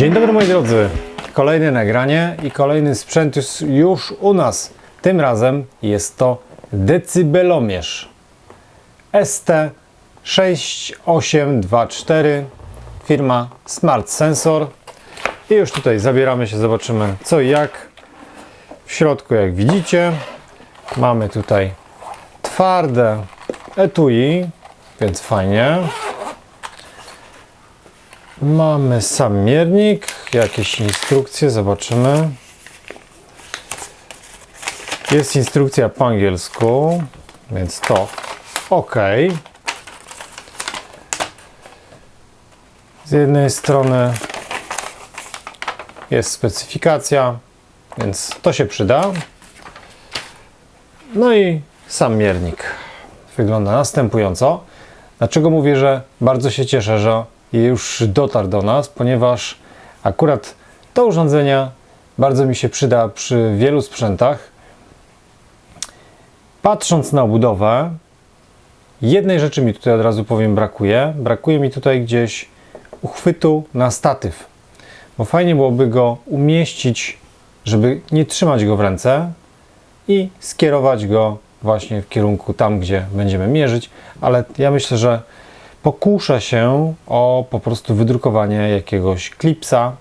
Dzień dobry moi drodzy. Kolejne nagranie i kolejny sprzęt już u nas. Tym razem jest to decybelomierz ST6824 firma Smart Sensor. I już tutaj zabieramy się, zobaczymy co i jak. W środku jak widzicie mamy tutaj twarde etui, więc fajnie. Mamy sam miernik, jakieś instrukcje, zobaczymy. Jest instrukcja po angielsku, więc to ok. Z jednej strony jest specyfikacja, więc to się przyda. No i sam miernik wygląda następująco. Dlaczego mówię, że bardzo się cieszę, że już dotarł do nas, ponieważ akurat to urządzenia bardzo mi się przyda przy wielu sprzętach. Patrząc na budowę, jednej rzeczy mi tutaj od razu powiem brakuje. Brakuje mi tutaj gdzieś uchwytu na statyw, bo fajnie byłoby go umieścić, żeby nie trzymać go w ręce i skierować go właśnie w kierunku tam, gdzie będziemy mierzyć, ale ja myślę, że pokuszę się o po prostu wydrukowanie jakiegoś klipsa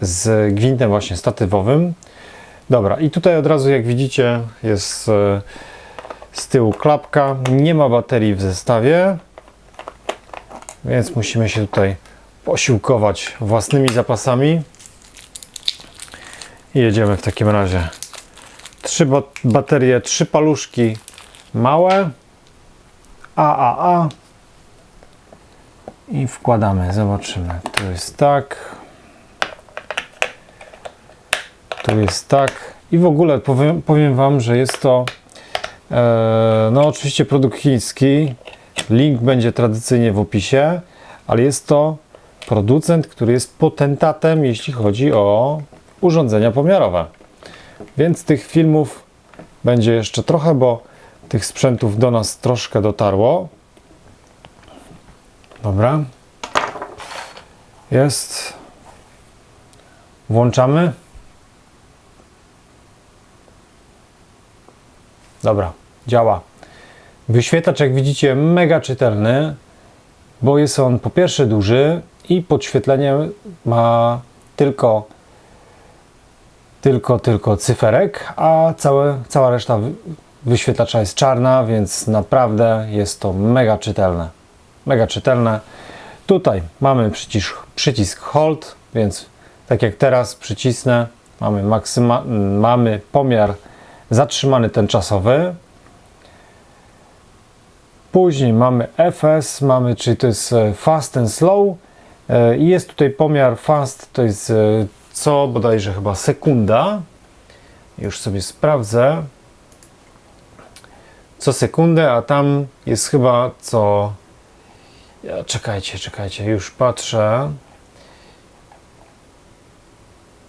z gwintem właśnie statywowym. Dobra, i tutaj od razu jak widzicie jest e, z tyłu klapka, nie ma baterii w zestawie, więc musimy się tutaj posiłkować własnymi zapasami i jedziemy w takim razie. Trzy ba- baterie, trzy paluszki małe, AAA i wkładamy, zobaczymy. Tu jest tak, tu jest tak i w ogóle powiem, powiem Wam, że jest to e, no oczywiście produkt chiński, link będzie tradycyjnie w opisie, ale jest to producent, który jest potentatem, jeśli chodzi o urządzenia pomiarowe. Więc tych filmów będzie jeszcze trochę, bo tych sprzętów do nas troszkę dotarło. Dobra. Jest. Włączamy. Dobra, działa. Wyświetlacz, jak widzicie, mega czytelny, bo jest on po pierwsze duży i podświetlenie ma tylko tylko, tylko cyferek, a całe, cała reszta wyświetlacza jest czarna, więc naprawdę jest to mega czytelne. Mega czytelne. Tutaj mamy przycisk, przycisk Hold, więc tak jak teraz przycisnę, mamy, maksyma, mamy pomiar zatrzymany tymczasowy. Później mamy FS, mamy, czyli to jest e, Fast and Slow E, i jest tutaj pomiar Fast, to jest e, co bodajże chyba sekunda. Już sobie sprawdzę. Co sekundę, a tam jest chyba co. Czekajcie, czekajcie, już patrzę.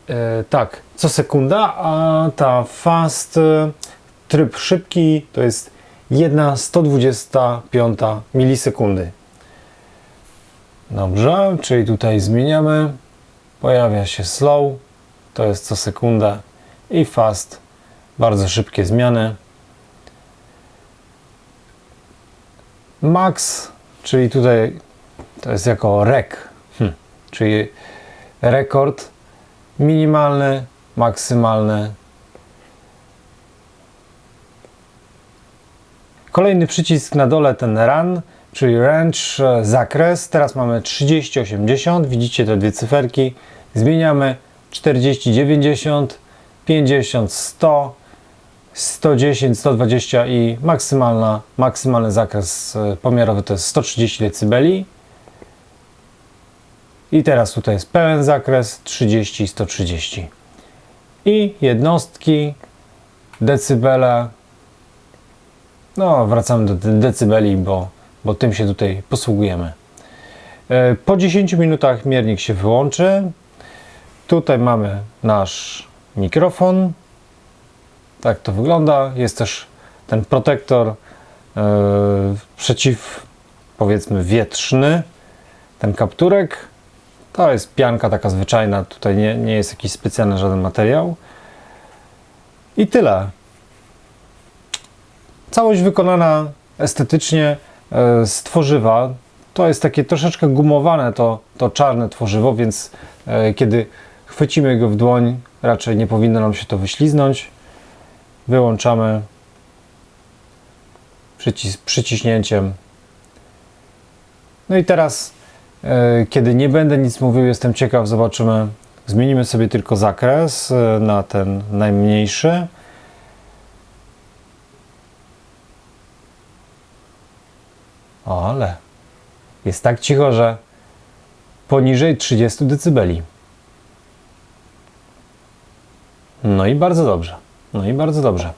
E, tak, co sekunda, a ta fast e, tryb szybki to jest 1 125 milisekundy. Dobrze, czyli tutaj zmieniamy. Pojawia się slow, to jest co sekundę i fast, bardzo szybkie zmiany. Max, czyli tutaj to jest jako rek, hm, czyli rekord minimalny, maksymalny. Kolejny przycisk na dole ten run, czyli range, zakres. Teraz mamy 30-80, widzicie te dwie cyferki. Zmieniamy 40-90, 50-100, 110, 120 i maksymalna, maksymalny zakres e, pomiarowy to jest 130 dB. I teraz tutaj jest pełen zakres 30 130. I jednostki, decybele. No, wracamy do de- decybeli, bo, bo tym się tutaj posługujemy. E, Po 10 minutach miernik się wyłączy. Tutaj mamy nasz mikrofon. Tak to wygląda. Jest też ten protektor e, przeciw, powiedzmy, wietrzny. ten kapturek. To jest pianka taka zwyczajna, tutaj nie, nie jest jakiś specjalny żaden materiał. I tyle. Całość wykonana estetycznie e, z tworzywa. To jest takie troszeczkę gumowane, to, to czarne tworzywo, więc e, kiedy chwycimy go w dłoń, raczej nie powinno nam się to wyśliznąć. Wyłączamy przycis przyciśnięciem. No i teraz, e, kiedy nie będę nic mówił, jestem ciekaw, zobaczymy. Zmienimy sobie tylko zakres e, na ten najmniejszy. O, ale jest tak cicho, że poniżej 30 dB. No i bardzo dobrze. No i bardzo dobrze.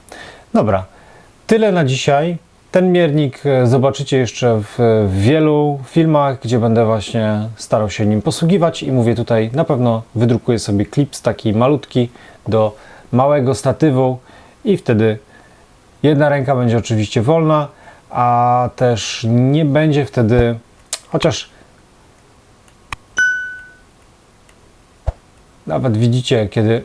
Dobra, tyle na dzisiaj. Ten miernik e, zobaczycie jeszcze w, wielu filmach, gdzie będę właśnie starał się nim posługiwać i mówię tutaj, na pewno wydrukuję sobie klips taki malutki do małego statywu i wtedy jedna ręka będzie oczywiście wolna, a też nie będzie wtedy, chociaż nawet widzicie, kiedy